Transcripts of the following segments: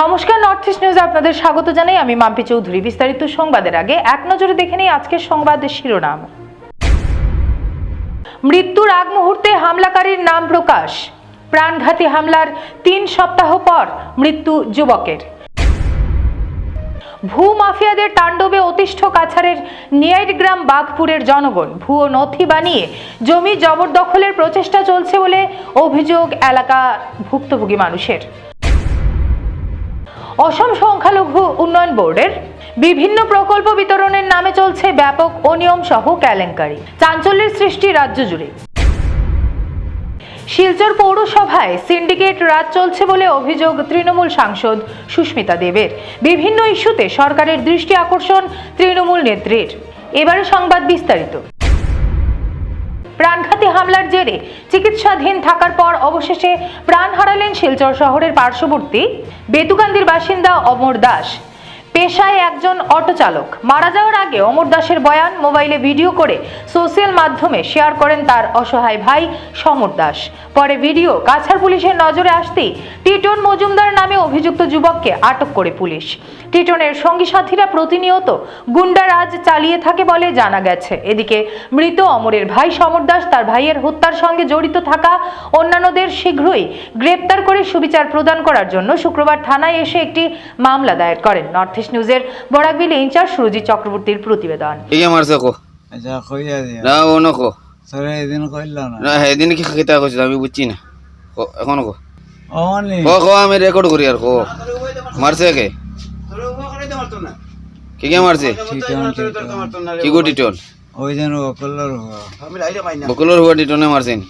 নমস্কার north east নিউজে আপনাদের স্বাগত জানাই। আমি মাম্পি চৌধুরী। বিস্তারিত সংবাদের আগে এক নজরে দেখে নিই আজকের সংবাদের শিরোনাম। মৃত্যুর আগ মুহূর্তে হামলাকারীর নাম প্রকাশ। প্রাণঘাতী হামলার তিন সপ্তাহ পর মৃত্যু যুবকের। ভূ মাফিয়াদের তাণ্ডবে অতিষ্ঠ কাছাড়ের নিয়াইটগ্রাম বাঘপুরের জনগণ। ভুয়ো নথি বানিয়ে জমি জবরদখলের প্রচেষ্টা চলছে বলে অভিযোগ এলাকা ভুক্তভোগী মানুষের। অসম সংখ্যালঘু উন্নয়ন বোর্ডের বিভিন্ন প্রকল্প বিতরণের নামে চলছে ব্যাপক অনিয়ম সহ কেলেঙ্কারি। চাঞ্চল্যের সৃষ্টি রাজ্য জুড়ে। শিলচর পৌরসভায় সিন্ডিকেট রাজ চলছে বলে অভিযোগ তৃণমূল সাংসদ সুস্মিতা দেবের। বিভিন্ন ইস্যুতে সরকারের দৃষ্টি আকর্ষণ তৃণমূল নেত্রীর। এবারে সংবাদ বিস্তারিত। হামলার জেরে চিকিৎসাধীন থাকার পর অবশেষে প্রাণ হারালেন শিলচর শহরের পার্শ্ববর্তী বেতুকান্দির বাসিন্দা অমর দাস। পেশায় একজন অটো চালক। মারা যাওয়ার আগে অমর দাসের বয়ান মোবাইলে ভিডিও করে সোশ্যাল মাধ্যমে শেয়ার করেন তার অসহায় ভাই সমর দাস। পরে ভিডিও কাছাড় পুলিশের নজরে আসতেই টিটন মজুমদার নামে অভিযুক্ত যুবককে আটক করে পুলিশ। টিটনের সঙ্গী সাথীরা প্রতিনিয়ত গুন্ডারাজ চালিয়ে থাকে বলে জানা গেছে। এদিকে মৃত অমরের ভাই সমর দাস তার ভাইয়ের হত্যার সঙ্গে জড়িত থাকা অন্যান্যদের শীঘ্রই গ্রেপ্তার করে সুবিচার প্রদান করার জন্য শুক্রবার থানায় এসে একটি মামলা দায়ের করেন। নর্থ ইস্ট নিউজের বরাকবিল ইনচার্জ সুরজিৎ চক্রবর্তীর প্রতিবেদন। আচ্ছা আমি বুঝছি না। কো এখন কো? আমি রেকর্ড করি আর কো। মারছে কে? কি কে মারছে? কি গো টিটন? ওই যেন হওয়া বকুলর হুয়া টিটনে মারছেন।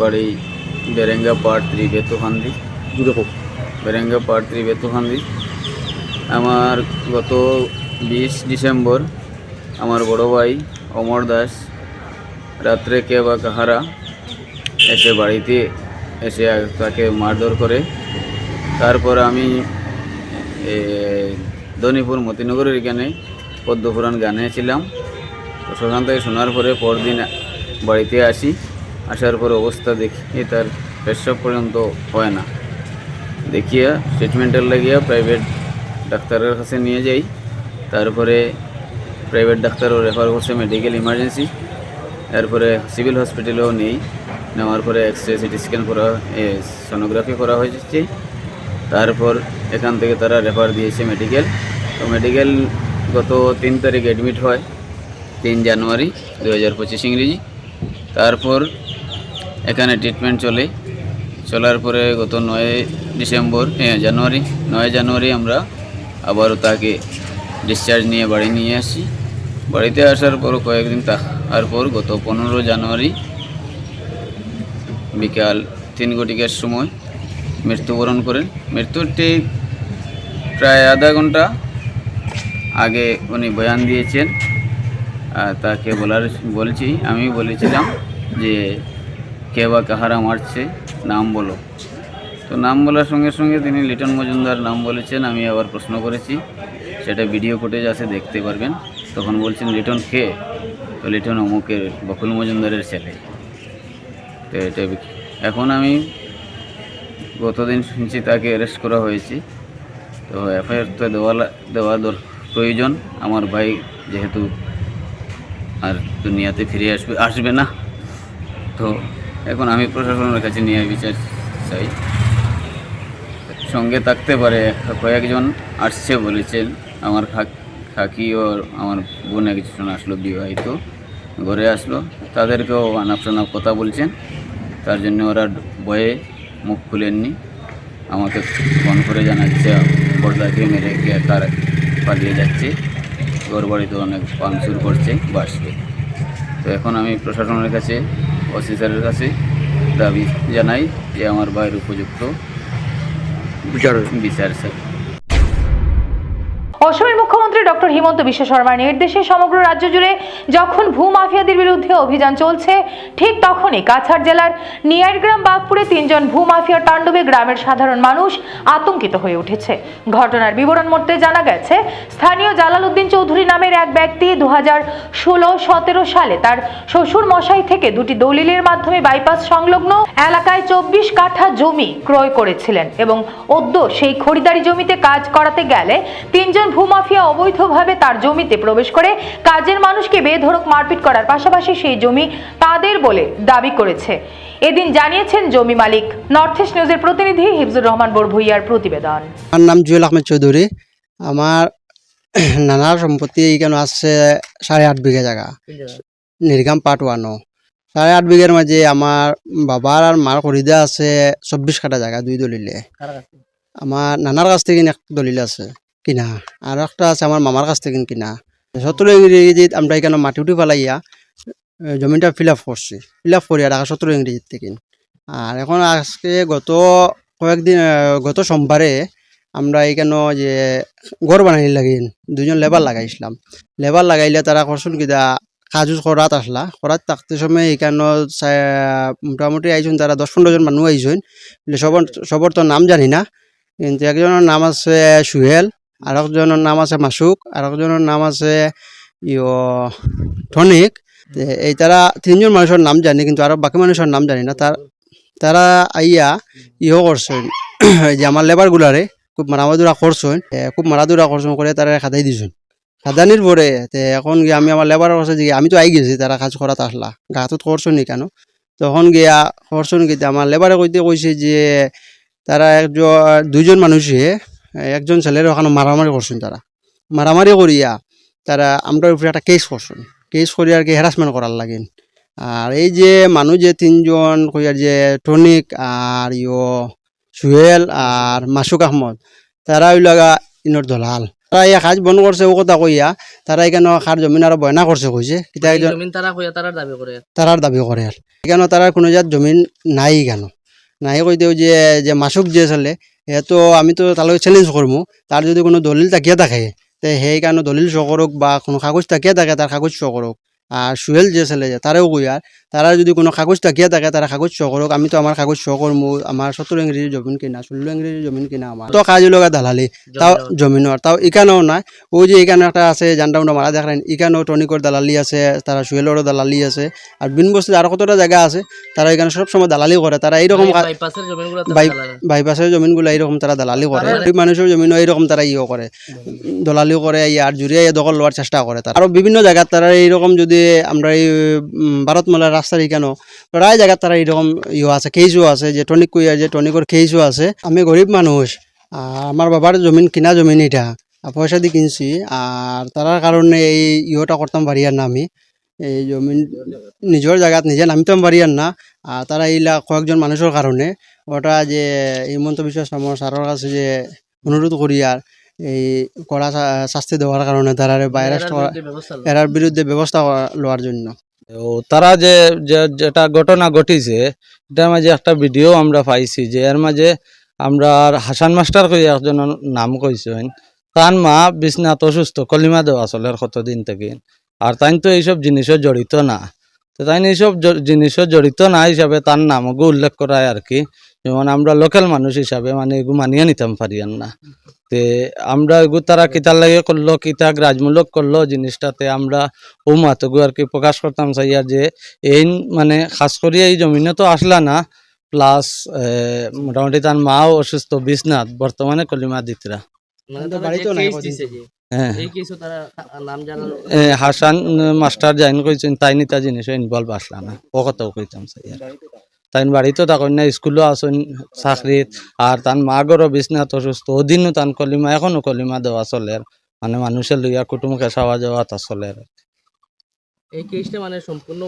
বাড়ি বেরেঙ্গা পার্ট থ্রি বেতুহান্দি বেরেঙ্গা পার্ট থ্রি বেতুহান্দি আমার গত বিশ ডিসেম্বর আমার বড় ভাই অমর দাস রাত্রে কে বা কাহারা এসে বাড়িতে এসে তাকে মারধর করে। তারপর আমি এ, ধনীপুর মতিনগরের এখানে পদ্মপুরাণ গানে ছিলাম। তো সেখান থেকে শোনার পরে পরদিন বাড়িতে আসি। আসার পর অবস্থা দেখি তার পেশাব পর্যন্ত হয় না। দেখিয়া ট্রিটমেন্টের লাগিয়া প্রাইভেট ডাক্তারের কাছে নিয়ে যাই। তারপরে প্রাইভেট ডাক্তারও রেফার করছে মেডিকেল ইমার্জেন্সি এরপরে সিভিল হসপিটালেও নেই। নেওয়ার পরে এক্স রে সিটি স্ক্যান করা সোনোগ্রাফি করা হয়েছে। তারপর এখান থেকে তারা রেফার দিয়েছে মেডিকেল তো মেডিকেল গত তিন তারিখ অ্যাডমিট হয়, তিন জানুয়ারি দু হাজার পঁচিশ ইংরেজি। তারপর এখানে ট্রিটমেন্ট চলে। চলার পরে গত নয় ডিসেম্বর হ্যাঁ জানুয়ারি, নয় জানুয়ারি আমরা আবারও তাকে ডিসচার্জ নিয়ে বাড়ি নিয়ে আসি। বাড়িতে আসার পর কয়েকদিন তারপর গত পনেরো জানুয়ারি বিকাল তিন ঘটিকার সময় মৃত্যুবরণ করেন। মৃত্যুর ঠিক প্রায় আধা ঘণ্টা আগে উনি বয়ান দিয়েছেন। আর তাকে বলার বলছি, আমি বলেছিলাম যে কে বা কাহারা মারছে, নাম বলো। তো নাম বলার সঙ্গে সঙ্গে তিনি লিটন মজুমদার নাম বলেছেন, আমি আবার প্রশ্ন করেছি। সেটা ভিডিও ফুটেজ আছে, দেখতে পারবেন। তখন বলছেন, লিটন কে? তো লিটন অমুকের বকুল মজুমদারের ছেলে। তো এটা এখন আমি গতদিন শুনছি তাকে অ্যারেস্ট করা হয়েছে। তো এফআইআর তো দেওয়া দেওয়া দর, প্রয়োজন। আমার ভাই যেহেতু আর দুনিয়াতে ফিরে আসবে আসবে না। তো এখন আমি প্রশাসনের কাছে নিয়ে বিচার চাই। সঙ্গে থাকতে পারে কয়েকজন আসছে বলেছেন। আমার খাকি ও আমার বোন একজন আসলো বিবাহিত, ঘরে আসলো। তাদেরকেও আনাপ কথা বলছেন। তার জন্য ওরা ভয়ে মুখ খুলেননি। আমাকে ফোন করে জানাচ্ছে পর্দাকে মেরে গিয়ে তার পালিয়ে যাচ্ছে। ওর বাড়িতে অনেক পাংচুর করছে বাসকে তো এখন আমি প্রশাসনের কাছে অফিসারের স্যারের কাছে দাবি জানাই যে আমার ভাইয়ের উপযুক্ত বিচার বিচার স্যার। অসমের মুখ্যমন্ত্রী ডক্টর হিমন্ত বিশ্ব শর্মার নির্দেশে সমগ্র রাজ্য জুড়ে যখন ভূ মাফিয়াদের বিরুদ্ধে অভিযান চলছে, ঠিক তখনই কাছাড় জেলার নিয়ারগ্রাম বাগপুরে তিনজন ভূ মাফিয়ার তাণ্ডবে গ্রামের সাধারণ মানুষ আতঙ্কিত হয়ে উঠেছে। ঘটনার বিবরণ মধ্যে জানা গেছে, স্থানীয় জালালউদ্দিন চৌধুরী নামের এক ব্যক্তি দু হাজার ষোলো সতেরো সালে তার শ্বশুর মশাই থেকে দুটি দলিলের মাধ্যমে বাইপাস সংলগ্ন এলাকায় চব্বিশ কাঠা জমি ক্রয় করেছিলেন এবং অদ্য সেই খরিদারি জমিতে কাজ করাতে গেলে তিনজন ভূমাফিয়া অবৈধভাবে তার জমিতে প্রবেশ করে কাজের মানুষকে বেধড়ক মারপিট করার পাশাপাশি সেই জমি তাদের বলে দাবি করেছে। এদিন জানিয়েছেন জমি মালিক। নর্থ ইস্ট নিউজের প্রতিনিধি হিফজুর রহমান বড়ভুইয়ার প্রতিবেদন। আমার নাম জুয়েল আহমেদ চৌধুরী। আমার নানা সম্পত্তি এইখানে আছে সাড়ে আট বিঘা জায়গা। নির্গাম পার্ট ওয়ানও সাড়ে আট বিঘার মাঝে আমার বাবার আর মার খরিদা আছে চব্বিশ কাটা জায়গা দুই দলিলে। আমার নানার কাছ থেকে এক দলিল আছে। কিনা? আর একটা আছে আমার মামার কাছ থেকে কিনা। সত্তর ইংরেজিত আমরা এখানে মাটি উঠি ফেলাইয়া জমিটা ফিল আপ করছি। ফিল আপ করি আর সত্তর ইংরেজির থেকে। আর এখন আজকে গত কয়েকদিন গত সোমবারে আমরা এখানে যে ঘর বানাই লাগিন দুজন লেবার লাগাইছিলাম। লেবার লাগাইলে তারা করছুন কিতা কাজ করাত আসলা। করাত থাকতে সময় এখানে মোটামুটি আইসুন তারা দশ পনেরো জন মানুষ আইসুন সবর সবর তো নাম জানি না। কিন্তু একজনের নাম আছে সুহেল। আর একজনের নাম আছে মাসুক আর একজনের নাম আছে ইয় টনিক এই তারা তিনজন মানুষের নাম জানি, কিন্তু আরও বাকি মানুষের নাম জানি না। তার তারা আইয়া ইহো করছেন। যে আমার লেবার গুলারে খুব মারামাদুরা করছেন। খুব মারাদুরা করছেন করে তারা খাদাই দিছেন। খাদানির পরে এখন গিয়ে আমি আমার লেবারের কাছে যে আমি তো আই গেছি, তারা কাজ করাত আসলা। গাতত করছেন নি কেন? তখন গিয়া করছেন কি আমার লেবারে কইতে কইছে যে তারা একজন দুইজন মানুষে একজন ছেলের ওখানে মারামারি করছেন তারা। মারামারি করিয়া তারা আমরা উপরে একটা কেস করছেন। কেস করি আর কি হ্যারাসমেন্ট করার লাগেন। আর এই যে মানুষ যে তিনজন কইয়ার যে টনিক আর ইয়ো সুহেল আর মাসুক আহমদ তারা ওই লাগা ইনর দলাল। তারা ইয়া কাজ বন্ধ করছে ও কথা কইয়া তারা এখানে খার জমিন আর বয়না করছে কইছে। তারার দাবি করে। তারার দাবি করে। এখানে তারার কোনো জাত জমিন নাই কেন নাই কইতেও যে যে মাসুক যে চলে হে তো আমি তো তালৈ চ্যালেঞ্জ করব তার যদি কোনো দলিল তাকিয়া থাকে, তে সেই কাৰণে দলিল শ করুক বা কোনো কাগজ তাকিয়া থাকে তার কাগজ শ করুক আর সুহেল যে ছেলে যে তারেও কই আর তারা যদি কোনো কাগজ তাকিয়ে থাকে তারা কাগজ শ করুক আমি তো আমার কাগজ শ করব আমার সত্তর ইংরেজি জমিন কিনা ষোলো ইংরেজি জমিন কিনা আমার তো কাজ লগা দালালি তাও জমিনের তাও ইকানেও নাই। ও যে এখানে একটা আছে জানটাউনটা মারা দেখলেন ইকানেও টনিকর দালালি আছে তারা সুহেলেরও দালালি আছে আর বিন বস্তিতে আরও কতটা জায়গা আছে তারা এখানে সবসময় দালালি করে তারা এইরকম বাইপাসের জমিনগুলো এইরকম তারা দালালি করে মানুষের জমিনও এইরকম তারা ইয়ে করে দলালিও করে আর জুড়িয়ে দখল লওয়ার চেষ্টা করে তারা আরও বিভিন্ন জায়গায় তারা এইরকম যদি আমরা এই ভারতমালার রাস্তার এখানে প্রায় জায়গায় তারা এইরকম ইয়ে আছে কেসও আছে যে টনিক কুইয়ার যে টনিকর কেসও আছে। আমি গরিব মানুষ আর আমার বাবার জমিন কিনা জমিন এটা। পয়সা দিয়ে কিনছি আর তার কারণে এই ইয়েটা করতাম পারি আর না আমি এই জমিন নিজের জায়গাত নিজে নামিতাম পারি আর না আর তারা এইলা কয়েকজন মানুষের কারণে ওটা যে হিমন্ত বিশ্ব শর্মা স্যারের কাছে যে অনুরোধ করি আর এই কড়া শাস্তি দেওয়ার কারণে তারা বাইরে। এরার বিরুদ্ধে ব্যবস্থা লওয়ার জন্য। ও তারা যে যেটা ঘটনা ঘটিছে, এটার মাঝে একটা ভিডিও আমরা পাইছি যে এর মাঝে আমরা হাসান মাস্টার কই একজনের নাম কইছেন, তার মা বিছনাথ অসুস্থ, কলিমা দেওয়া চলে কতদিন থেকে। আর তাই তো এইসব জিনিসও জড়িত না। তো তাই এইসব জিনিসও জড়িত না হিসাবে তার নামকে উল্লেখ করায় আর কি। যেমন আমরা লোকাল মানুষ হিসাবে মানে এগু মানিয়ে নিতাম পারি আর না তে আমরা এগু তারা কিতার লাগে করল কিতা গ্রাজমূলক করল জিনিসটাতে আমরা ও মাতগু আর কি প্রকাশ করতাম চাইয়া যে এই মানে খাস করি এই জমিনে তো আসলা না প্লাস মোটামুটি তার মাও অসুস্থ বিছনাথ বর্তমানে কলিমা দিতরা। মানে হ্যাঁ। এই কেসও তারা নাম জানালো এ, হাসান মাস্টার জাইন কইছেন তাই নিতা জিনিস ইনভলভ আসলা না ও কথাও কইতাম চাইয়া তাই বাড়িতেও থাকেন না স্কুলও আসেন চাকরিত। আর তার মা গরো বিছনাথ অসুস্থ। ওদিনও তান কলিমা এখনও কলিমা দেওয়া চলে। মানে মানুষের লইয়া কুটুমকে চাওয়া যাওয়া তা চলে। এই কেসটা মানে সম্পূর্ণ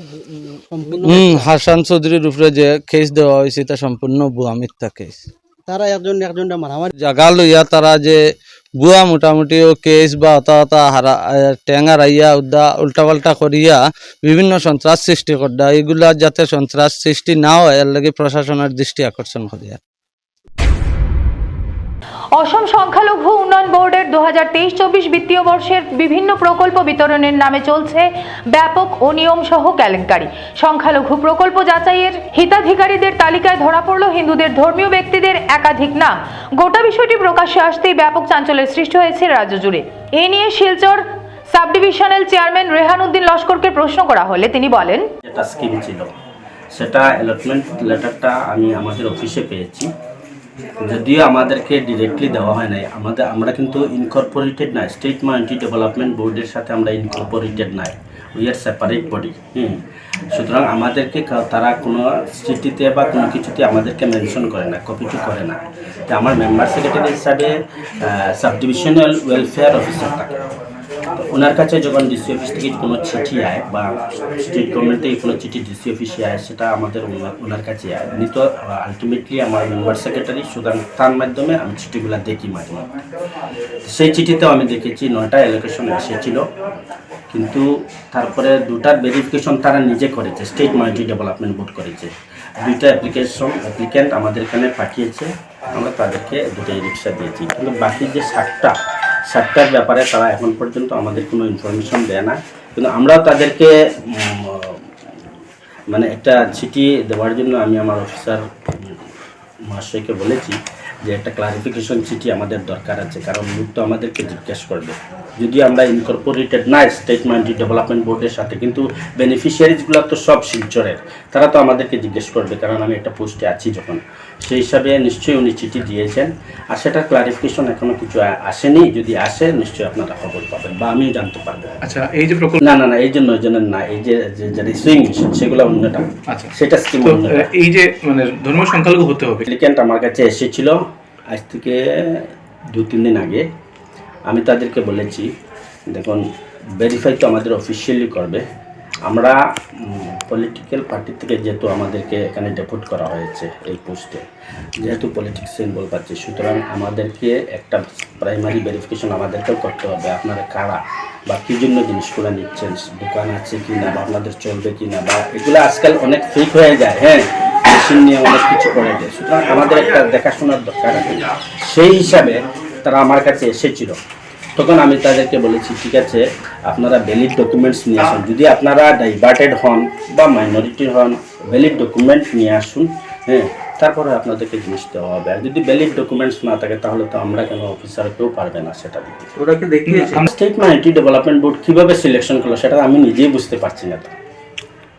হম হাসান চৌধুরীর উপরে যে কেস দেওয়া হয়েছে তা সম্পূর্ণ বুয়া মিথ্যা কেস তারা একজন একজনটা মারামারি জাগা লইয়া তারা যে বুয়া মোটামুটি ও কেস বা অতা অতা হারা টেঙা রাইয়া, উদ্দা পাল্টা করিয়া বিভিন্ন সন্ত্রাস সৃষ্টি করদা। এগুলা যাতে সন্ত্রাস সৃষ্টি না হয়, এর লাগে প্রশাসনের দৃষ্টি আকর্ষণ করিয়া। অসম সংখ্যালঘু উন্নয়ন বোর্ডের দু হাজার তেইশ চব্বিশ বিত্তীয় বর্ষের বিভিন্ন প্রকল্প বিতরণের নামে চলছে ব্যাপক অনিয়ম সহ কেলেঙ্কারি। সংখ্যালঘু প্রকল্প যাচাইয়ের হিতাধিকারীদের তালিকায় ধরা পড়ল হিন্দুদের ধর্মীয় ব্যক্তিদের একাধিক নাম। গোটা বিষয়টি প্রকাশ্যে আসতেই ব্যাপক চাঞ্চল্যের সৃষ্টি হয়েছে রাজ্য জুড়ে। এ নিয়ে Silchar sub divisional chairman Rehan Uddin লস্করকে প্রশ্ন করা হলে তিনি বলেন সেটা অ্যালটমেন্ট লেটারটা আমি আমাদের অফিসে পেয়েছি। যদিও আমাদেরকে ডিরেক্টলি দেওয়া হয় নাই, আমাদের আমরা কিন্তু ইনকর্পোরেটেড নাই। স্টেট মাইনরিটি ডেভেলপমেন্ট বোর্ডের সাথে আমরা ইনকর্পোরেটেড নাই। We are separate body hmm. সুতরাং আমাদেরকে তারা কোনো চিঠিতে বা কোনো কিছুতে আমাদেরকে মেনশন করে না কপিটি করে না। আমার মেম্বার সেক্রেটারি হিসাবে সাবডিভিশনাল ওয়েলফেয়ার অফিসার থাকে। ওনার কাছে যখন ডিসি অফিস থেকে কোনো চিঠি আয় বা স্টেট গভর্নমেন্ট থেকে কোনো চিঠি ডিসি অফিসে আয়, সেটা আমাদের ওনার- কাছে আয়। উনি তো আলটিমেটলি আমার মেম্বার সেক্রেটারি সুতরাং তার মাধ্যমে আমি চিঠিগুলো দেখি মাঝে মধ্যে। সেই চিঠিতেও আমি দেখেছি, নয়টা অ্যালোকেশন এসেছিল। কিন্তু তারপরে দুটার ভেরিফিকেশন তারা নিজে করেছে স্টেট মাইনরিটি ডেভেলপমেন্ট বোর্ড করেছে। দুইটা অ্যাপ্লিকেশন অ্যাপ্লিক্যান্ট আমাদের এখানে পাঠিয়েছে। আমরা তাদেরকে দুটাই রিক্সা দিয়েছি। কিন্তু বাকি যে ষাটটা ষাটটার ব্যাপারে তারা এখন পর্যন্ত আমাদের কোনো ইনফরমেশন দেয় না। কিন্তু আমরাও তাদেরকে মানে একটা চিঠি দেওয়ার জন্য আমি আমার অফিসার মহাশয়কে বলেছি যে একটা ক্লারিফিকেশন চিঠি আমাদের দরকার আছে, কারণ লোক তো আমাদেরকে জিজ্ঞেস করবে। যদি আমরা ইনকর্পোরেটেড না স্টেট মাইনরিটি ডেভেলপমেন্ট বোর্ডের সাথে, কিন্তু বেনিফিশিয়ারিজগুলো তো সব শিলচরের, তারা তো আমাদেরকে জিজ্ঞেস করবে, কারণ আমি একটা পোস্টে আছি যখন। সেই হিসাবে নিশ্চয়ই উনি চিঠি দিয়েছেন। আর সেটা ক্লারিফিকেশন এখনও কিছু আসেনি। যদি আসে নিশ্চয়ই আপনারা খবর পাবেন বা আমিও জানতে পারব। আচ্ছা এই যে প্রকল্প না না না এই জন্য ওই জন্য না এই যে সুইং মেশিন সেগুলো অন্যটা আচ্ছা। সেটা স্কিম এই যে মানে ধর্মীয় সংখ্যালঘু হতে হবে। অ্যাপ্লিক্যান্ট আমার কাছে এসেছিল। আজ থেকে দু তিন দিন আগে। আমি তাদেরকে বলেছি দেখুন ভেরিফাই তো আমাদের অফিসিয়ালি করবে। আমরা পলিটিক্যাল পার্টি থেকে যেহেতু আমাদেরকে এখানে ডেপুট করা হয়েছে এই পোস্টে যেহেতু পলিটিক্স সিম্বল পাচ্ছি সুতরাং আমাদেরকে একটা প্রাইমারি ভেরিফিকেশন আমাদেরকেও করতে হবে, আপনারা কারা বা কী জন্য জিনিসগুলো নিচ্ছেন, দোকান আছে কি না বা আপনাদের চলবে কি না বা এগুলো আজকাল অনেক ফেক হয়ে যায় হ্যাঁ? মেশিন নিয়ে অনেক কিছু করে দেয়, সুতরাং আমাদের একটা দেখাশোনার দরকার সেই হিসাবে তারা আমার কাছে এসেছিল। তখন আমি তাদেরকে বলেছি ঠিক আছে আপনারা ভ্যালিড ডকুমেন্টস নিয়ে আসুন। যদি আপনারা ডাইভার্টেড হন বা মাইনরিটি হন ভ্যালিড ডকুমেন্ট নিয়ে আসুন হ্যাঁ তারপরে আপনাদেরকে জিনিস দেওয়া হবে। আর যদি ভ্যালিড ডকুমেন্টস না থাকে তাহলে তো আমরা কেন অফিসার কেউ পারবে না সেটা দিতে? ওটাকে দেখিয়েছে? স্টেট মাইনরিটি ডেভেলপমেন্ট বোর্ড কীভাবে সিলেকশন করল সেটা আমি নিজেই বুঝতে পারছি না তো।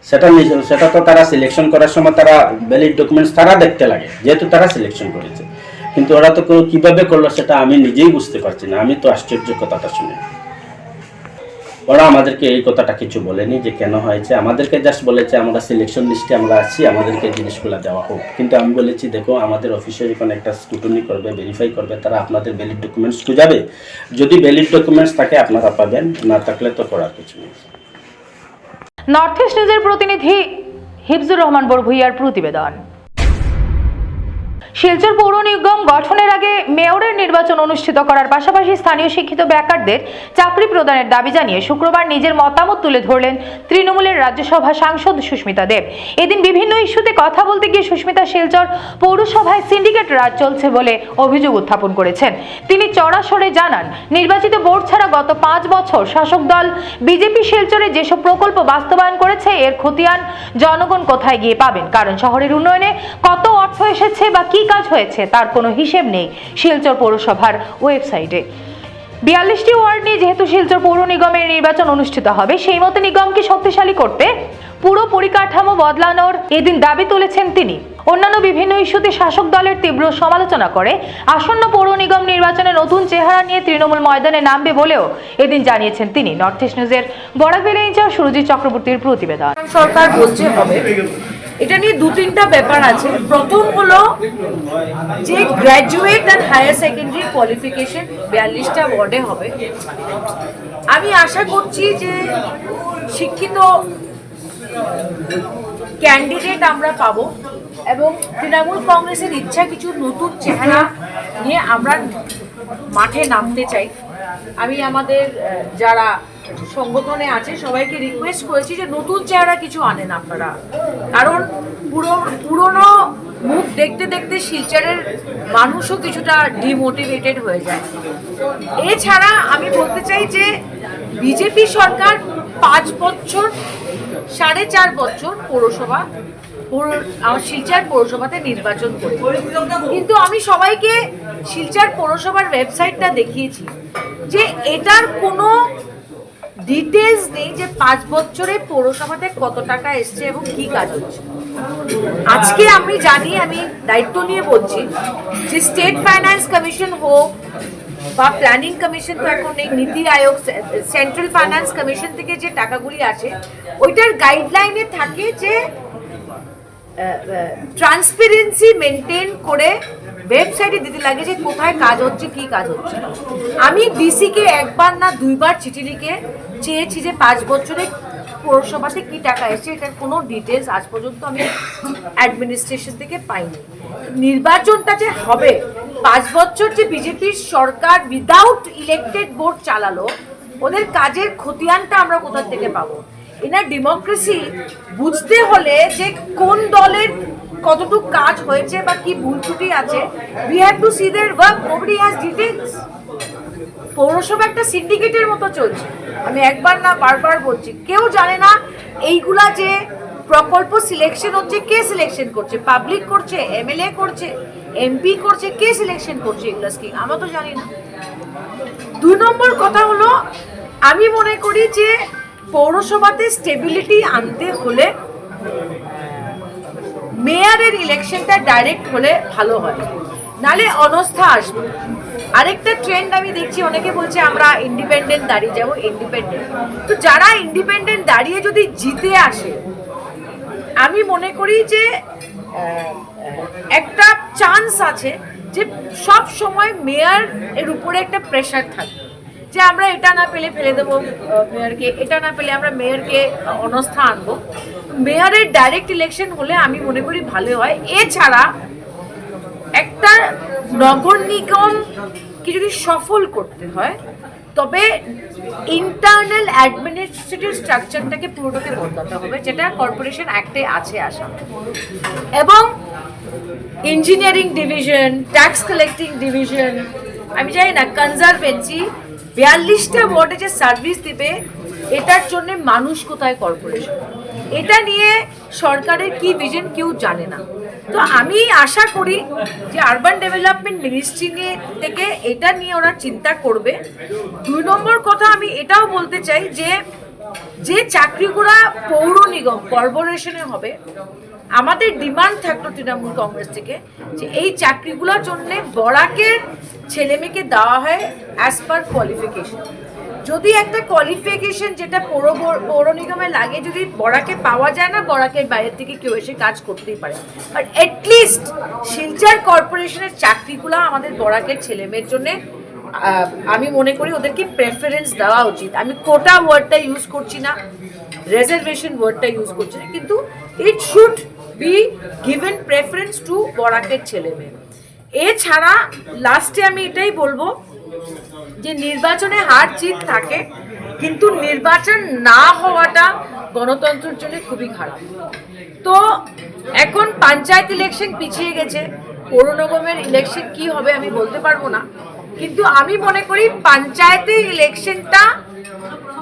সেটা নিজ- সেটা তো তারা সিলেকশন করার সময় তারা ভ্যালিড ডকুমেন্টস তারা দেখতে লাগে যেহেতু তারা সিলেকশন করেছে। কিন্তু ওরা তো কীভাবে করল সেটা আমি নিজেই বুঝতে পারছি না। আমি তো আশ্চর্য কথাটা শুনে। ওরা আমাদেরকে এই কথাটা কিছু বলেনি যে কেন হয়েছে। আমাদেরকে জাস্ট বলেছে, আমরা সিলেকশন লিস্টে আমরা আছি, আমাদেরকে জিনিসগুলো দেওয়া হোক। কিন্তু আমি বলেছি, দেখো, আমাদের অফিসে যখন একটা স্কুটনি করবে ভেরিফাই করবে, তারা আপনাদের ভ্যালিড ডকুমেন্টস খুঁজাবে। যদি ভ্যালিড ডকুমেন্টস থাকে, আপনারা পাবেন, না থাকলে তো করার কিছু নেই। নর্থ ইস্ট নিউজের প্রতিনিধি হিফজুর রহমান বড়ভুইয়ার প্রতিবেদন। শিলচর পৌর নিগম গঠনের আগে মেয়রের নির্বাচন অনুষ্ঠিত করার পাশাপাশি স্থানীয় শিক্ষিত বেকারদের চাকরি প্রদানের দাবি জানিয়ে শুক্রবার নিজের মতামত তুলে ধরলেন তৃণমূলের রাজ্যসভা সাংসদ সুস্মিতা দেব। এদিন বিভিন্ন ইস্যুতে কথা বলতে গিয়ে সুস্মিতা শিলচর পৌরসভায় সিন্ডিকেট রাজ চলছে বলে অভিযোগ উত্থাপন করেছেন। তিনি চড়াসড়ে জানান, নির্বাচিত বোর্ড ছাড়া গত পাঁচ বছর শাসক দল বিজেপি শিলচরে যেসব প্রকল্প বাস্তবায়ন করেছে, এর খতিয়ান জনগণ কোথায় গিয়ে পাবেন? কারণ শহরের উন্নয়নে কত অর্থ এসেছে বা কি কাজ হয়েছে, তার কোনো হিসেব নেই শিলচর পৌরসভার ওয়েবসাইটে। বিয়াল্লিশটি ওয়ার্ড নিয়ে যেহেতু শিলচর পৌর নিগমের নির্বাচন অনুষ্ঠিত হবে, সেই মতো নিগমকে শক্তিশালী করতে পুরো পরিকাঠামো বদলানোর এদিন দাবি তুলেছেন তিনি। অন্যান্য বিভিন্ন ইস্যুতে শাসক দলের তীব্র সমালোচনা করে, আসন্ন পৌর নিগম নির্বাচনে নতুন চেহারা নিয়ে তৃণমূল ময়দানে নামবে বলেও এদিন জানিয়েছেন তিনি। নর্থ ইস্ট নিউজের বরাকবেলা ইনচার্জ সুরজিৎ চক্রবর্তীর প্রতিবেদন। সরকার বলছে হবে এটা নিয়ে দু তিনটা ব্যাপার আছে। প্রথম হলো যে graduate and higher secondary qualification বিয়াল্লিশটা ওয়ার্ডে হবে। আমি আশা করছি যে শিক্ষিত ক্যান্ডিডেট আমরা পাবো এবং তৃণমূল কংগ্রেসের ইচ্ছা কিছু নতুন চেহারা নিয়ে আমরা মাঠে নামতে চাই। আমি আমাদের যারা সংগঠনে আছে, সবাইকে রিকোয়েস্ট করেছি যে নতুন চেহারা কিছু আনেন আপনারা। কারণ পুরো, পুরনো মুখ দেখতে দেখতে শিলচরের মানুষও কিছুটা ডিমোটিভেটেড হয়ে যায়। এছাড়া আমি বলতে চাই যে বিজেপি সরকার পাঁচ বছর, সাড়ে চার বছর পৌরসভা শিলচর পৌরসভাতে নির্বাচন করে। কিন্তু আমি সবাইকে শিলচর পৌরসভার ওয়েবসাইটটা দেখিয়েছি যে এটার কোনো ডিটেলস নেই যে পাঁচ বছরে পৌরসভাতে কত টাকা এসছে এবং কি কাজ হচ্ছে। আজকে আমি জানি, আমি দায়িত্ব নিয়ে বলছি যে স্টেট ফাইন্যান্স কমিশন হোক বা প্ল্যানিং কমিশন তো এখন নেই, নীতি আয়োগ সেন্ট্রাল ফাইন্যান্স কমিশন থেকে যে টাকাগুলি আছে ওইটার গাইডলাইনে থাকে যে ট্রান্সপারেন্সি মেনটেন করে ওয়েবসাইটে দিতে লাগে যে কোথায় কাজ হচ্ছে, কি কাজ হচ্ছে। আমি ডিসিকে একবার না দুইবার চিঠি লিখে চেয়েছি যে পাঁচ বছরে পৌরসভাতে কি টাকা এসেছে, এটার কোনো ডিটেলস আজ পর্যন্ত আমি অ্যাডমিনিস্ট্রেশন থেকে পাইনি। নির্বাচনটা যে হবে, পাঁচ বছর যে বিজেপির সরকার উইদাউট ইলেকটেড বোর্ড চালালো, ওদের কাজের খতিয়ানটা আমরা কোথা থেকে পাবো? এনার ডেমোক্রেসি বুঝতে হলে যে কোন দলের কতটুকু কাজ হয়েছে বা কি ভুল ত্রুটি আছে we have to see their work nobody has details পৌরসভা একটা সিন্ডিকেটের মতো চলছে। আমি একবার না বারবার বলছি, কেউ জানে না এইগুলা যে প্রকল্প সিলেকশন হচ্ছে, কে সিলেকশন করছে? পাবলিক করছে এমএলএ করছে এমপি করছে, কে সিলেকশন করছে এগুলো স্কিম আমরা তো জানি না। দুই নম্বর কথা হলো, আমি মনে করি যে পৌরসভাতে স্টেবিলিটি আনতে হলে মেয়ারের ইলেকশনটা ডাইরেক্ট হলে ভালো হয়। নালে অনস্থা আসবে। আরেকটা ট্রেন্ড আমি দেখছি, অনেকে বলছে আমরা ইন্ডিপেন্ডেন্ট দাঁড়িয়ে যাব ইন্ডিপেন্ডেন্ট তো যারা ইন্ডিপেন্ডেন্ট দাঁড়িয়ে যদি জিতে আসে, আমি মনে করি যে একটা চান্স আছে যে সব সময় মেয়র এর উপরে একটা প্রেশার থাকে যে আমরা এটা না পেলে ফেলে দেবো মেয়রকে এটা না পেলে আমরা মেয়রকে অনস্থা আনব। মেয়রের ডাইরেক্ট ইলেকশন হলে আমি মনে করি ভালো হয়। এছাড়া একটা নগর নিগমকে যদি সফল করতে হয়, তবে ইন্টারনাল অ্যাডমিনিস্ট্রেটিভ স্ট্রাকচারটাকে পুরোটাকে বদলাতে হবে, যেটা কর্পোরেশন অ্যাক্টে আছে আসা এবং engineering division tax collecting division আমি জানি না কনজারভেন্সি বিয়াল্লিশটা ওয়ার্ডে যে সার্ভিস দিবে, এটার জন্য মানুষ কোথায় কর্পোরেশন এটা নিয়ে সরকারের কি ভিশন কেউ জানে না। তো আমি আশা করি যে আরবান ডেভেলপমেন্ট মিনিস্ট্রি নিয়ে থেকে এটা নিয়ে ওরা চিন্তা করবে। দুই নম্বর কথা আমি এটাও বলতে চাই যে যে চাকরিগুলা পৌর নিগম কর্পোরেশনে হবে, আমাদের ডিমান্ড থাকল তৃণমূল কংগ্রেস থেকে যে এই চাকরিগুলোর জন্য বরাকের ছেলে মেয়েকে দেওয়া হয় অ্যাজ পার কোয়ালিফিকেশন যদি একটা কোয়ালিফিকেশন যেটা পৌর পৌর নিগমে লাগে, যদি বড়াকে পাওয়া যায় না বড়াকের বাইরের থেকে কেউ এসে কাজ করতেই পারে। বাট অ্যাটলিস্ট শিলচর কর্পোরেশনের চাকরিগুলো আমাদের বড়াকের ছেলে মেয়ের জন্য আমি মনে করি ওদেরকে প্রেফারেন্স দেওয়া উচিত। আমি কোটা ওয়ার্ডটা ইউজ করছি না রেজার্ভেশন ওয়ার্ডটা ইউজ করছি না, কিন্তু it should be given preference to বরাকের ছেলে মেয়ে এছাড়া লাস্টে আমি এটাই বলব যে নির্বাচনে হার জিত থাকে, কিন্তু নির্বাচন না হওয়াটা গণতন্ত্রের জন্য খুবই খারাপ। তো এখন পঞ্চায়েত ইলেকশন পিছিয়ে গেছে পৌর নিগমের ইলেকশন কি হবে আমি বলতে পারব না, কিন্তু আমি মনে করি পঞ্চায়েতের ইলেকশনটা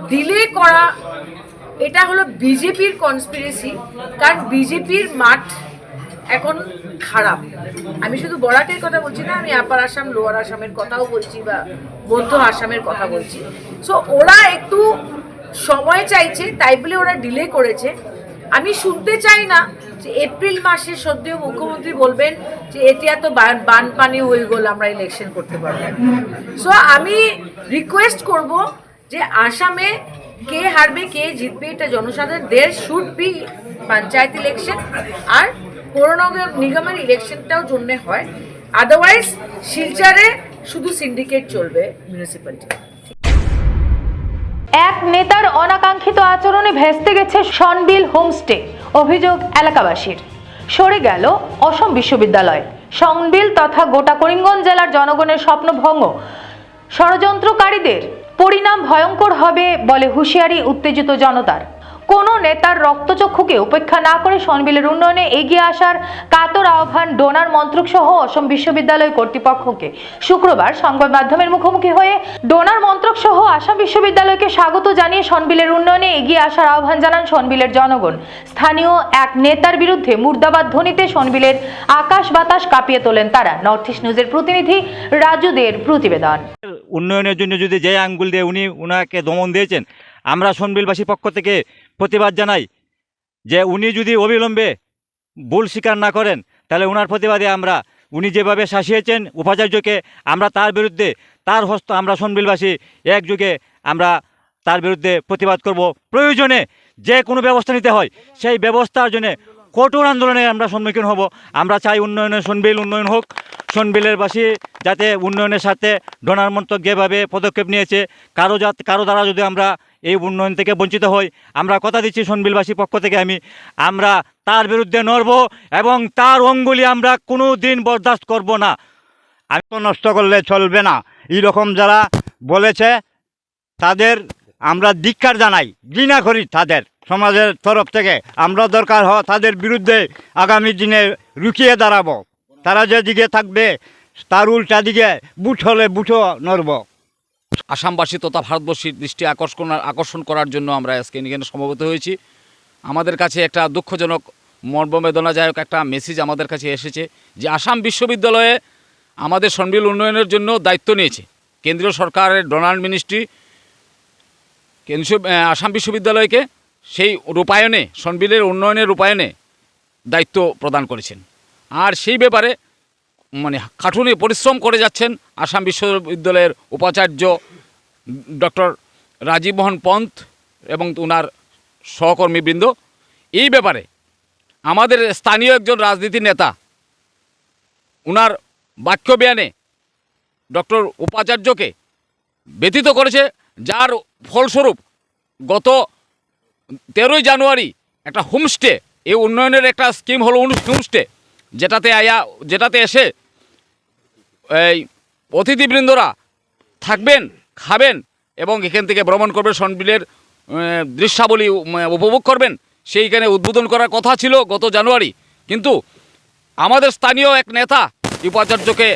ডিলে করা, এটা হলো বিজেপির কনস্পিরেসি কারণ বিজেপির মাঠ এখন খারাপ। আমি শুধু বরাটের কথা বলছি না, আমি আপার আসাম, লোয়ার আসামের কথাও বলছি বা মধ্য আসামের কথা বলছি। সো ওরা একটু সময় চাইছে, তাই বলে ওরা ডিলে করেছে। আমি শুনতে চাই না যে এপ্রিল মাসে সদ্য মুখ্যমন্ত্রী বলবেন যে এটি এত বান- বানপানি হয়ে গেল আমরা ইলেকশন করতে পারব সো আমি রিকোয়েস্ট করব যে আসামে কে হারবে, কে জিতবে, এটা জনসাধারণ দের শুড বি পঞ্চায়েত ইলেকশন আর পৌর নগর- নিগমের ইলেকশনটাও জন্য হয়। আদারওয়াইজ শিলচরে শুধু সিন্ডিকেট চলবে মিউনিসিপ্যালিটি এক নেতার অনাকাঙ্ক্ষিত আচরণে ভেস্তে গেছে সনবিল হোমস্টে, অভিযোগ এলাকাবাসীর। সরে গেল অসম বিশ্ববিদ্যালয়। সনবিল তথা গোটা করিমগঞ্জ জেলার জনগণের স্বপ্নভঙ্গ। ষড়যন্ত্রকারীদের পরিণাম ভয়ঙ্কর হবে বলে হুঁশিয়ারি উত্তেজিত জনতার। কোন নেতার রক্তচক্ষুকে উপেক্ষা না করে সনবিলের উন্নয়নে এগিয়ে আসার কাতর আহ্বান ডোনার মন্ত্রক সহ অসম বিশ্ববিদ্যালয় কর্তৃপক্ষকে। শুক্রবার সংবাদ মাধ্যমের মুখোমুখি হয়ে ডোনার মন্ত্রক সহ আসাম বিশ্ববিদ্যালয়কে স্বাগত জানিয়ে সনবিলের উন্নয়নে এগিয়ে আসার আহ্বান জানান সনবিলের জনগণ। স্থানীয় এক নেতার বিরুদ্ধে মুর্দাবাদ ধ্বনিতে সনবিলের আকাশ বাতাস কাঁপিয়ে তোলেন তারা। নর্থ ইস্ট নিউজের প্রতিনিধি রাজুদের প্রতিবেদন। উন্নয়নের জন্য যদি যে আঙ্গুল দিয়ে উনি ওনাকে দমন দিয়েছেন, আমরা সনবিলবাসীর পক্ষ থেকে প্রতিবাদ জানাই যে উনি যদি অবিলম্বে ভুল স্বীকার না করেন, তাহলে ওনার প্রতিবাদে আমরা, উনি যেভাবে শাসিয়েছেন উপাচার্যকে, আমরা তার বিরুদ্ধে, তার হস্ত আমরা সনবিলবাসী একযোগে আমরা তার বিরুদ্ধে প্রতিবাদ করব। প্রয়োজনে যে কোনো ব্যবস্থা নিতে হয়, সেই ব্যবস্থার জন্য কঠোর আন্দোলনে আমরা সম্মুখীন হব। আমরা চাই উন্নয়নের সনবিল উন্নয়ন হোক। সনবিলের বাসী যাতে উন্নয়নের সাথে ডোনার মন্ত্রক যেভাবে পদক্ষেপ নিয়েছে, কারও যাত কারও দ্বারা যদি আমরা এই উন্নয়ন থেকে বঞ্চিত হই, আমরা কথা দিচ্ছি সনবিলবাসীর পক্ষ থেকে আমি। আমরা তার বিরুদ্ধে নড়ব এবং তার অঙ্গুলি আমরা কোনো দিন বরদাস্ত করব না। আমি নষ্ট করলে চলবে না। এইরকম যারা বলেছে, তাদের আমরা ধিক্কার জানাই। ঘৃণা করি তাদের। সমাজের তরফ থেকে আমরা দরকার হয় তাদের বিরুদ্ধে আগামী দিনে রুকিয়ে দাঁড়াবো। তারা যে দিকে থাকবে, তার উল্টা দিকে বুট হলে বুটও নড়ব। আসামবাসী তথা ভারতবর্ষীর দৃষ্টি আকর্ষণ আকর্ষণ করার জন্য আমরা আজকে এখানে সমবেত হয়েছি। আমাদের কাছে একটা দুঃখজনক মর্মবেদনাদায়ক একটা মেসেজ আমাদের কাছে এসেছে যে আসাম বিশ্ববিদ্যালয়ে আমাদের সনবিল উন্নয়নের জন্য দায়িত্ব নিয়েছে। কেন্দ্রীয় সরকারের ডোনাল্ড মিনিস্ট্রি, কেন্দ্রীয় আসাম বিশ্ববিদ্যালয়কে সেই রূপায়ণে, সনবিলের উন্নয়নের রূপায়ণে দায়িত্ব প্রদান করেছেন। আর সেই ব্যাপারে মানে খাটুনি পরিশ্রম করে যাচ্ছেন আসাম বিশ্ববিদ্যালয়ের উপাচার্য ডক্টর রাজীব মোহন পন্থ এবং ওনার সহকর্মীবৃন্দ। এই ব্যাপারে আমাদের স্থানীয় একজন রাজনীতি নেতা ওনার বাক্য বয়ানে ডক্টর উপাচার্যকে ব্যতীত করেছে, যার ফলস্বরূপ গত তেরোই জানুয়ারি একটা হোমস্টে, এই উন্নয়নের একটা স্কিম হলো হোমস্টে, যেটাতে আয়া, যেটাতে এসে এই অতিথিবৃন্দরা থাকবেন, খাবেন এবং এখান থেকে ভ্রমণ করবেন সনবিলের দৃশ্যাবলী উপভোগ করবেন, সেইখানে উদ্বোধন করার কথা ছিল গত জানুয়ারি। কিন্তু আমাদের স্থানীয় এক নেতা উপাচার্যকে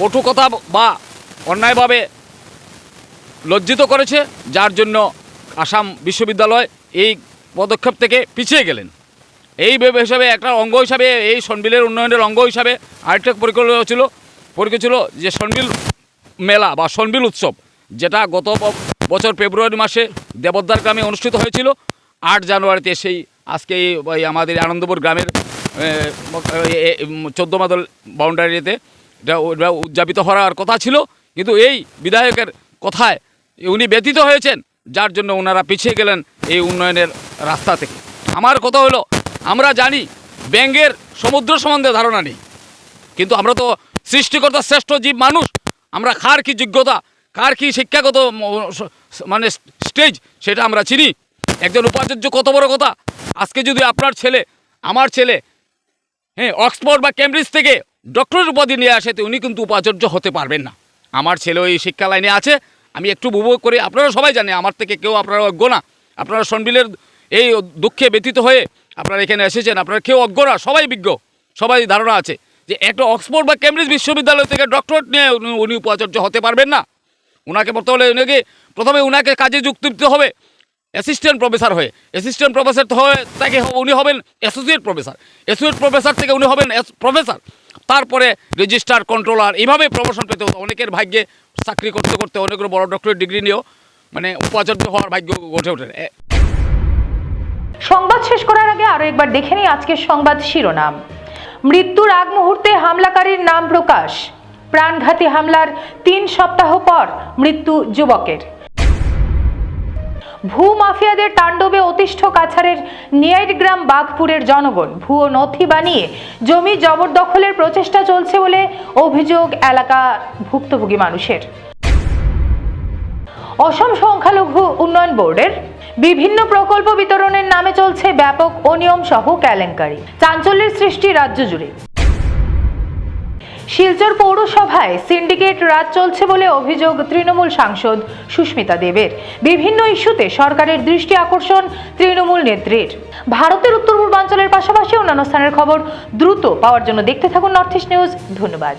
কটু কথা বা অন্যায়ভাবে লজ্জিত করেছে, যার জন্য আসাম বিশ্ববিদ্যালয় এই পদক্ষেপ থেকে পিছিয়ে গেলেন। এই হিসাবে একটা অঙ্গ হিসাবে এই সনবিলের উন্নয়নের অঙ্গ হিসাবে আরেকটা পরিকল্পনা ছিল পরিকল্পনা ছিল যে সনবিল মেলা বা সনবিল উৎসব, যেটা গত বছর ফেব্রুয়ারি মাসে দেবদ্বার গ্রামে অনুষ্ঠিত হয়েছিল। আট জানুয়ারিতে সেই আজকে এই আমাদের আনন্দপুর গ্রামের চোদ্দ মাদল বাউন্ডারিতে এটা উদযাপিত হওয়ার কথা ছিল। কিন্তু এই বিধায়কের কথায় উনি ব্যতীত হয়েছেন। যার জন্য ওনারা পিছিয়ে গেলেন এই উন্নয়নের রাস্তা থেকে। আমার কথা হলো, আমরা জানি ব্যাঙ্গের সমুদ্র সম্বন্ধে ধারণা নেই, কিন্তু আমরা তো সৃষ্টিকর্তা শ্রেষ্ঠ জীব মানুষ। আমরা কার কী যোগ্যতা, কার কী শিক্ষাগত মানে স্টেজ, সেটা আমরা চিনি। একজন উপাচার্য কত বড় কথা। আজকে যদি আপনার ছেলে, আমার ছেলে হ্যাঁ অক্সফোর্ড বা ক্যামব্রিজ থেকে ডক্টরের উপাধি নিয়ে আসে, তো উনি কিন্তু উপাচার্য হতে পারবেন না। আমার ছেলেও এই শিক্ষা লাইনে আছে আমি একটু উপভোগ করি, আপনারা সবাই জানে, আমার থেকে কেউ আপনারা অজ্ঞ না। আপনারা সনবিলের এই দুঃখে ব্যতীত হয়ে আপনারা এখানে এসেছেন, আপনারা কেউ অজ্ঞ না, সবাই বিজ্ঞ, সবাই ধারণা আছে যে একটা অক্সফোর্ড বা কেমব্রিজ বিশ্ববিদ্যালয় থেকে ডক্টরেট নিয়ে উনি- উপাচার্য হতে পারবেন না। ওনাকে হলে উনাকে, প্রথমে উনাকে কাজে যুক্ত দিতে হবে অ্যাসিস্ট্যান্ট প্রফেসর হয়ে। অ্যাসিস্ট্যান্ট প্রফেসর হয়ে, তাকে উনি হবেন অ্যাসোসিয়েট প্রফেসর অ্যাসোসিয়েট প্রফেসর থেকে উনি হবেন প্রফেসর তারপরে রেজিস্ট্রার কন্ট্রোলার এইভাবে প্রমোশন পেতে হতো। অনেকের ভাগ্যে চাকরি করতে করতে অনেকগুলো বড় ডক্টরেট ডিগ্রি নিয়েও মানে উপাচার্য হওয়ার ভাগ্য ঘটে ওঠে। সংবাদ শেষ করার আগে আরও একবার দেখে নিই আজকের সংবাদ শিরোনাম। মৃত্যুর আগ মুহূর্তে হামলাকারীর নাম প্রকাশ। প্রাণঘাতী হামলার তিন সপ্তাহ পর মৃত্যু যুবকের। ভূ মাফিয়াদের তাণ্ডবে অতিষ্ঠ কাছাড়ের নিয়াইটগ্রাম বাঘপুরের জনগণ ভুয়ো নথি বানিয়ে জমি জবরদখলের প্রচেষ্টা চলছে বলে অভিযোগ এলাকা ভুক্তভোগী মানুষের। অসম সংখ্যালঘু উন্নয়ন বোর্ডের বিভিন্ন প্রকল্প বিতরণের নামে চলছে ব্যাপক অনিয়ম সহ কেলেঙ্কারি। চাঞ্চল্যের সৃষ্টি রাজ্য জুড়ে। শিলচর পৌরসভায় সিন্ডিকেট রাজ চলছে বলে অভিযোগ তৃণমূল সাংসদ সুস্মিতা দেবের। বিভিন্ন ইস্যুতে সরকারের দৃষ্টি আকর্ষণ তৃণমূল নেত্রীর। ভারতের উত্তর পূর্বাঞ্চলের পাশাপাশি অন্যান্য স্থানের খবর দ্রুত পাওয়ার জন্য দেখতে থাকুন নর্থ ইস্ট নিউজ। ধন্যবাদ।